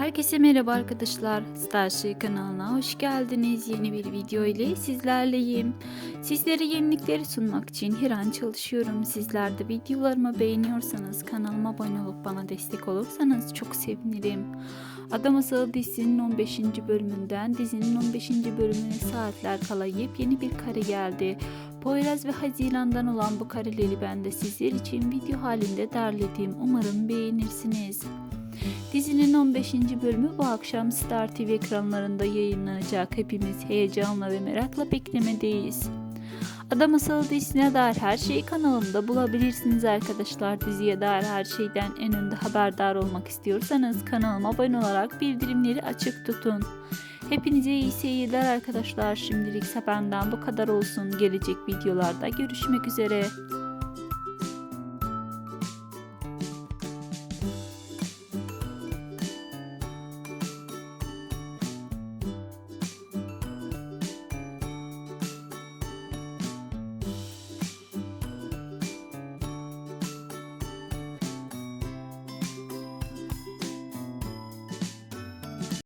Herkese merhaba arkadaşlar. Starship kanalına hoş geldiniz. Yeni bir video ile sizlerleyim. Sizlere yenilikleri sunmak için her an çalışıyorum. Sizler de videolarımı beğeniyorsanız kanalıma abone olup bana destek olursanız çok sevinirim. Adam Masalı dizisinin 15. bölümünden dizinin 15. bölümüne saatler kala yepyeni bir kare geldi. Poyraz ve Haziran'dan olan bu kareleri ben de sizler için video halinde derledim. Umarım beğenirsiniz. Dizinin 15. bölümü bu akşam Star TV ekranlarında yayınlanacak. Hepimiz heyecanla ve merakla beklemedeyiz. Adam Masalı dizisine dair her şeyi kanalımda bulabilirsiniz arkadaşlar. Diziye dair her şeyden en önde haberdar olmak istiyorsanız kanalıma abone olarak bildirimleri açık tutun. Hepinize iyi seyirler arkadaşlar. Şimdilik benden bu kadar olsun. Gelecek videolarda görüşmek üzere.